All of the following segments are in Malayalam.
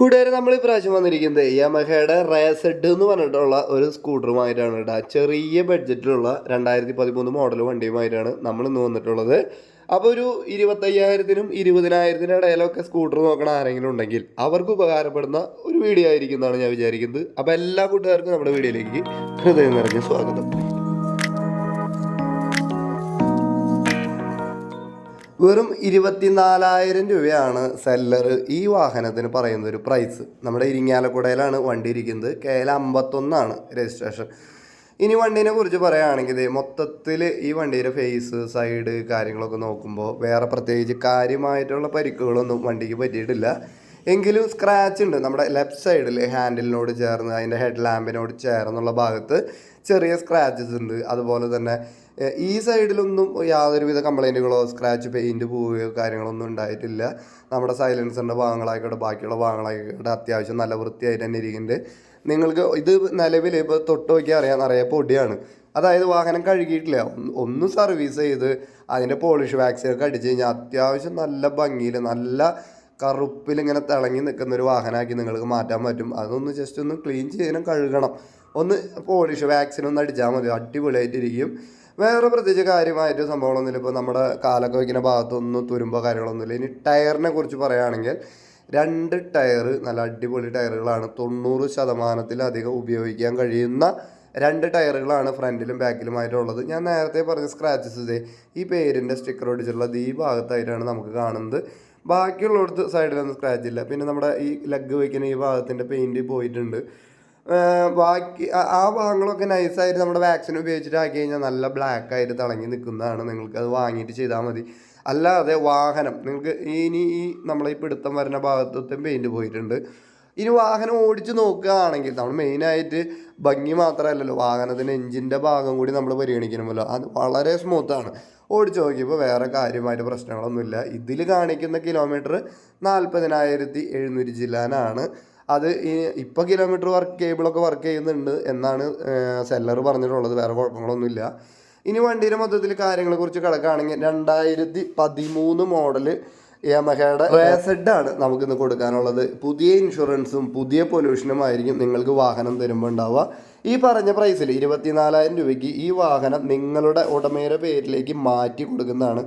കൂട്ടുകാരെ നമ്മൾ ഇപ്രാവശ്യം വന്നിരിക്കുന്നത് യമഹയുടെ റേസെഡ് എന്ന് പറഞ്ഞിട്ടുള്ള ഒരു സ്കൂട്ടറുമായിട്ടാണ് കേട്ടോ. ചെറിയ ബഡ്ജറ്റിലുള്ള രണ്ടായിരത്തി പതിമൂന്ന് മോഡൽ വണ്ടിയുമായിട്ടാണ് നമ്മൾ ഇന്ന് വന്നിട്ടുള്ളത്. അപ്പോൾ ഒരു ഇരുപത്തയ്യായിരത്തിനും ഇരുപതിനായിരത്തിനും ഇടയിലൊക്കെ സ്കൂട്ടർ നോക്കണ ആരെങ്കിലും ഉണ്ടെങ്കിൽ അവർക്ക് ഉപകാരപ്പെടുന്ന ഒരു വീഡിയോ ആയിരിക്കും എന്നാണ് ഞാൻ വിചാരിക്കുന്നത്. അപ്പോൾ എല്ലാ കൂട്ടുകാർക്കും നമ്മുടെ വീഡിയോയിലേക്ക് ഹൃദയം നിറഞ്ഞ സ്വാഗതം. വെറും ഇരുപത്തിനാലായിരം രൂപയാണ് സെല്ലർ ഈ വാഹനത്തിന് പറയുന്ന ഒരു പ്രൈസ് നമ്മുടെ ഇരിങ്ങാലക്കുടയിലാണ് വണ്ടി ഇരിക്കുന്നത്. കെ എൽ അമ്പത്തൊന്നാണ് രജിസ്ട്രേഷൻ ഇനി വണ്ടീനെ കുറിച്ച് പറയുകയാണെങ്കിൽ മൊത്തത്തിൽ ഈ വണ്ടിയുടെ ഫേസ് സൈഡ് കാര്യങ്ങളൊക്കെ നോക്കുമ്പോൾ വേറെ പ്രത്യേകിച്ച് കാര്യമായിട്ടുള്ള പരിക്കുകളൊന്നും വണ്ടിക്ക് പറ്റിയിട്ടില്ല. എങ്കിലും സ്ക്രാച്ച് ഉണ്ട്. നമ്മുടെ ലെഫ്റ്റ് സൈഡിൽ ഹാൻഡിലിനോട് ചേർന്ന് അതിന്റെ ഹെഡ് ലാമ്പിനോട് ചേർന്നുള്ള ഭാഗത്ത് ചെറിയ സ്ക്രാച്ചസ് ഉണ്ട്. അതുപോലെ തന്നെ ഈ സൈഡിലൊന്നും യാതൊരുവിധ കംപ്ലൈന്റുകളോ സ്ക്രാച്ച് പെയിന്റ് പോവുകയോ കാര്യങ്ങളൊന്നും ഉണ്ടായിട്ടില്ല. നമ്മുടെ സൈലൻസറിന്റെ ഭാഗങ്ങളായിക്കോട്ടെ ബാക്കിയുള്ള ഭാഗങ്ങളായിക്കോട്ടെ അത്യാവശ്യം നല്ല വൃത്തിയായിട്ട് തന്നെ ഇരിക്കുന്നുണ്ട്. നിങ്ങൾക്ക് ഇത് നിലവിൽ ഇപ്പോൾ തൊട്ട് നോക്കിയാൽ അറിയാൻ നിറയെ പൊടിയാണ്. അതായത് വാഹനം കഴുകിയിട്ടില്ല. ഒന്നും സർവീസ് ചെയ്ത് അതിന്റെ പോളിഷ് വാക്സിനൊക്കെ അടിച്ച് കഴിഞ്ഞാൽ അത്യാവശ്യം നല്ല ഭംഗിയിൽ നല്ല കറുപ്പിൽ ഇങ്ങനെ തിളങ്ങി നിൽക്കുന്ന ഒരു വാഹനമാക്കി നിങ്ങൾക്ക് മാറ്റാൻ പറ്റും. അതൊന്ന് ജസ്റ്റ് ഒന്ന് ക്ലീൻ ചെയ്യാനും കഴുകണം. ഒന്ന് പോളിഷ് വാക്സിൻ ഒന്ന് അടിച്ചാൽ മതി. അടിപൊളിയായിട്ടിരിക്കും. വേറെ പ്രത്യേകിച്ച് കാര്യമായിട്ട് സംഭവങ്ങളൊന്നുമില്ല. ഇപ്പോൾ നമ്മുടെ കാലൊക്കെ വയ്ക്കുന്ന ഭാഗത്തൊന്നും തുരുമ്പോ കാര്യങ്ങളൊന്നുമില്ല. ഇനി ടയറിനെ കുറിച്ച് പറയുകയാണെങ്കിൽ രണ്ട് ടയർ നല്ല അടിപൊളി ടയറുകളാണ്. തൊണ്ണൂറ് ശതമാനത്തിലധികം ഉപയോഗിക്കാൻ കഴിയുന്ന രണ്ട് ടയറുകളാണ് ഫ്രണ്ടിലും ബാക്കിലുമായിട്ടുള്ളത്. ഞാൻ നേരത്തെ പറഞ്ഞ സ്ക്രാച്ചസ് ഈ പേരിന്റെ സ്റ്റിക്കർ ഒടിച്ചിട്ടുള്ളത് ഈ ഭാഗത്തായിട്ടാണ് നമുക്ക് കാണുന്നത്. ബാക്കിയുള്ളിടത്ത് സൈഡിലൊന്നും സ്ക്രാച്ച് ഇല്ല. പിന്നെ നമ്മുടെ ഈ ലെഗ് വയ്ക്കുന്ന ഈ ഭാഗത്തിന്റെ പെയിന്റ് പോയിട്ടുണ്ട്. ബാക്കി ആ- ഭാഗങ്ങളൊക്കെ നൈസായിട്ട് നമ്മുടെ വാക്സിൻ ഉപയോഗിച്ചിട്ട് ആക്കി കഴിഞ്ഞാൽ നല്ല ബ്ലാക്ക് ആയിട്ട് തിളങ്ങി നിൽക്കുന്നതാണ് നിങ്ങൾക്ക് അത് വാങ്ങിയിട്ട് ചെയ്താൽ മതി. അല്ലാതെ വാഹനം നിങ്ങൾക്ക് ഇനി ഈ നമ്മളെ ഈ പിടുത്തം വരുന്ന ഭാഗത്തും പെയിന്റ് പോയിട്ടുണ്ട്. ഇനി വാഹനം ഓടിച്ച് നോക്കുകയാണെങ്കിൽ നമ്മൾ മെയിനായിട്ട് ഭംഗി മാത്രമല്ലല്ലോ. വാഹനത്തിന്റെ എഞ്ചിന്റെ ഭാഗം കൂടി നമ്മൾ പരിഗണിക്കണമല്ലോ അത് വളരെ സ്മൂത്താണ് ഓടിച്ച് നോക്കിയപ്പോൾ വേറെ കാര്യമായിട്ട് പ്രശ്നങ്ങളൊന്നുമില്ല. ഇതിൽ കാണിക്കുന്ന കിലോമീറ്റർ നാൽപ്പതിനായിരത്തി എഴുന്നൂറ്റി ജില്ലാനാണ് അത് ഇപ്പോൾ കിലോമീറ്റർ വർക്ക് കേബിളൊക്കെ വർക്ക് ചെയ്യുന്നുണ്ട് എന്നാണ് സെല്ലർ പറഞ്ഞിട്ടുള്ളത്. വേറെ കുഴപ്പങ്ങളൊന്നുമില്ല. ഇനി വണ്ടിയുടെ മൊത്തത്തിൽ കാര്യങ്ങളെക്കുറിച്ച് കിടക്കുകയാണെങ്കിൽ രണ്ടായിരത്തി പതിമൂന്ന് മോഡൽ യമഹയുടെ റേസഡ് ആണ് നമുക്ക് ഇന്ന് കൊടുക്കാനുള്ളത്. പുതിയ ഇൻഷുറൻസും പുതിയ പൊല്യൂഷനും ആയിരിക്കും നിങ്ങൾക്ക് വാഹനം തരുമ്പോൾ ഉണ്ടാവുക. ഈ പറഞ്ഞ പ്രൈസിൽ ഇരുപത്തിനാലായിരം രൂപയ്ക്ക് ഈ വാഹനം നിങ്ങളുടെ ഉടമയുടെ പേരിലേക്ക് മാറ്റി കൊടുക്കുന്നതാണ്.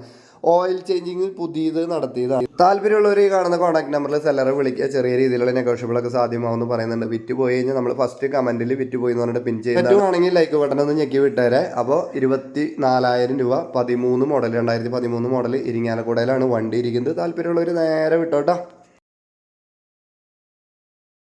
ഓയിൽ ചേഞ്ചിങ് പുതിയത് നടത്തിയതാണ്. താല്പര്യമുള്ളവർ ഈ കാണുന്ന കോൺടാക്ട് നമ്പറിൽ സെല്ലറെ വിളിക്കുക. ചെറിയ രീതിയിലുള്ള നെഗോഷ്യബിളൊക്കെ സാധ്യമാവുമെന്ന് പറയുന്നുണ്ട്. വിറ്റ് പോയി കഴിഞ്ഞാൽ നമ്മൾ ഫസ്റ്റ് കമന്റിൽ വിറ്റ് പോയി എന്ന് പറഞ്ഞിട്ട് പിൻ ചെയ്യുകയാണെങ്കിൽ ലൈക്ക് ബട്ടൺ ഒന്ന് ഞെക്കി വിട്ടേരെ. അപ്പോൾ ഇരുപത്തി നാലായിരം രൂപ പതിമൂന്ന് മോഡൽ രണ്ടായിരത്തി പതിമൂന്ന് മോഡൽ ഇരിങ്ങാലക്കുടയിലാണ് വണ്ടി ഇരിക്കുന്നത്. താല്പര്യമുള്ളവർ നേരെ വിട്ടോട്ടോ.